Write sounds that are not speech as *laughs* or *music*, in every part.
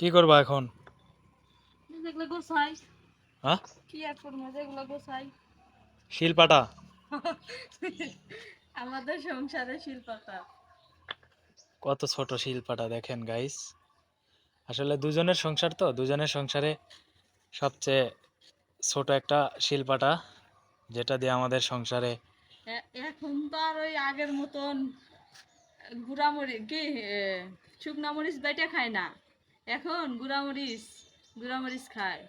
কি করবা এখন? যেগুলো গোছাই। হ্যাঁ? কি আর করব যেগুলো গোছাই। শিলপাটা? *laughs* আমাদের সংসারে শিল্পটা। কত ছোট শিলপাটা দেখেন গাইস আসলে দুজনের সংসার তো দুজনের সংসারে সবচেয়ে ছোট একটা শিলপাটা যেটা দিয়ে আমাদের সংসারে এখন তো আর ওই আগের মতন গুড়ামরি কি এ, শুকনা মরিচ বেটে খায় না। এখন গুড়ামরিচ গুড়ামরিচ খায়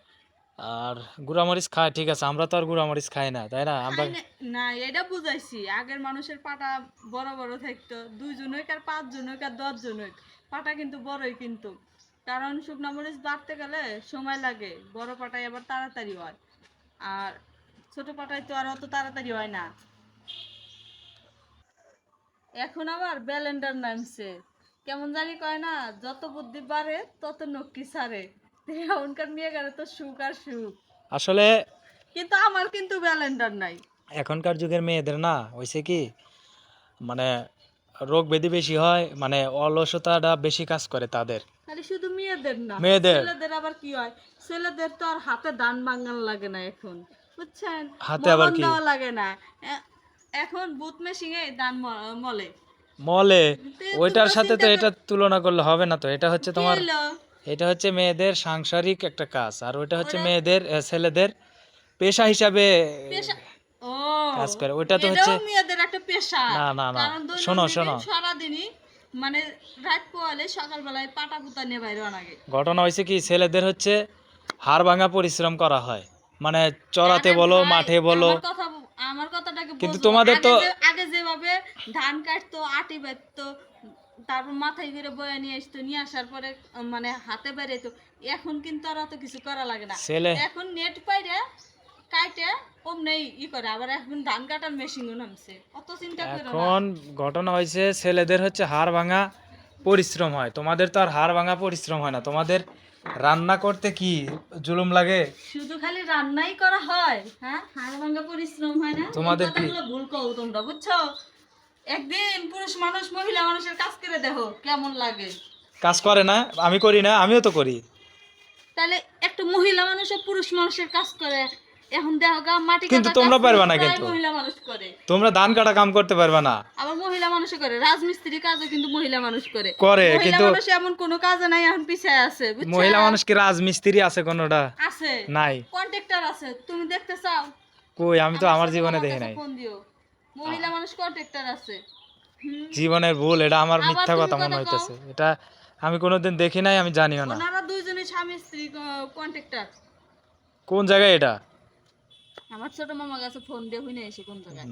আর গুড়ামরিচ খায় ঠিক আছে আমরা তো আর গুড়ামরিচ খাই না তাই না? আমরা না- এটা বুঝাইছি আগের মানুষের পাটা বড় বড় থাকতো দুইজন হোক আর পাঁচজন হোক আর দশজন হোক পাটা কিন্তু বড়ই কিন্তু। কারণ শুকনা মরিচ বাড়তে গেলে সময় লাগে বড় পাটায় আবার তাড়াতাড়ি হয়। আর ছোট পাটায় তো আর অত তাড়াতাড়ি হয় না। এখন আবার ব্যালেন্ডার নামছে। কেমন জানি কয় না যত বুদ্ধি বাড়ে তত নক্কি সারে এখনকার মেয়ে গেলে তো সুখ আর সুখ। আসলে কিন্তু আমার কিন্তু ব্যালেন্ডার নাই। এখনকার যুগের মেয়েদের না হয়েছে কি মানে রোগ ব্যাধি বেশি হয় মানে অলসতাটা বেশি কাজ করে তাদের। খালি শুধু মেয়েদের না মেয়েদের। ছেলেদের আবার কি হয় ছেলেদের তো আর হাতে ধান বাঙ্গান লাগে না এখন বুঝছেন? হাতে আবার কি? লাগে না। এখন বুথ মেশিনে ম- মলে। মলে ওইটার সাথে তো এটা তুলনা করলে হবে না তো। এটা হচ্ছে তোমার এটা হচ্ছে মেয়েদের সাংসারিক একটা কাজ আর ওইটা হচ্ছে মেয়েদের ছেলেদের পেশা হিসাবে কাজ করে। ওইটা তো হচ্ছে- মেয়েদের একটা পেশা। না, না, না। শোনো, শোনো। সারাদিনই মানে রাত পোয়ালে সকালবেলায় পাটা পুতা নিয়ে বাইরে আগে ঘটনা হয়েছে কি? ছেলেদের হচ্ছে হাড় ভাঙা পরিশ্রম করা হয়। মানে চড়াতে বলো মাঠে বলো। আমার কথাটাকে কিন্তু তোমাদের তো- ধান কাটতো আটি বাটতো তারপর মাথায় করে বয়ে নিয়ে আসতো নিয়ে আসার পরে মানে হাতে বেড়াইতো। এখন কিন্তু আর অত কিছু করা লাগে না। এখন নেট পাইরে কাটে অমনি ই করে আবার এখন ধান কাটার মেশিনও নামছে। অত চিন্তা করে এখন ঘটনা হয়েছে ছেলেদের হচ্ছে হাড় ভাঙা পরিশ্রম হয়। তোমাদের তো আর হাড় ভাঙা পরিশ্রম হয় না। তোমাদের রান্না করতে কি জুলুম লাগে? শুধু খালি রান্নাই করা হয় হ্যাঁ? হাড় ভাঙা পরিশ্রম হয় না। তোমাদের কি? ভুল কও তোমরা বুঝছ? একদিন পুরুষ মানুষ মহিলা মানুষের কাজ করে দেখো কেমন লাগে। কাজ করে না আমি করি না আমিও তো করি। তাহলে একটা মহিলা মানুষ ও পুরুষ মানুষের কাজ করে। এখন দেখো গা মাটি কিন্তু তোমরা পারবা না কিন্তু। মহিলা মানুষ করে। তোমরা ধান কাটা কাম করতে পারবে না। আবার মহিলা মানুষ করে রাজমিস্ত্রি কাজও কিন্তু মহিলা মানুষ করে। করে, মহিলা কিন্তু- মানুষ এমন কোনো কাজ নাই এখন পিছায় আছে মহিলা মানুষ কি রাজমিস্ত্রি আছে কোনোটা? আছে। নাই। কন্ট্রাক্টর আছে তুমি দেখতে চাও? কই আমি তো আমার জীবনে দেখি নাই। ফোন দিও। মহিলা মানুষ কন্ট্রাক্টর আছে। জীবনের ভুল এটা আমার মিথ্যা কথা মনে হইতেছে। এটা আমি কোনোদিন দেখি নাই আমি জানিও না। ওনারা দুইজনই স্বামী স্ত্রী কন্ট্রাক্টর। কোন জায়গায় এটা? আমার ছোট মামা কাছে ফোন দিয়ে হইনে এসে কোন জায়গায়।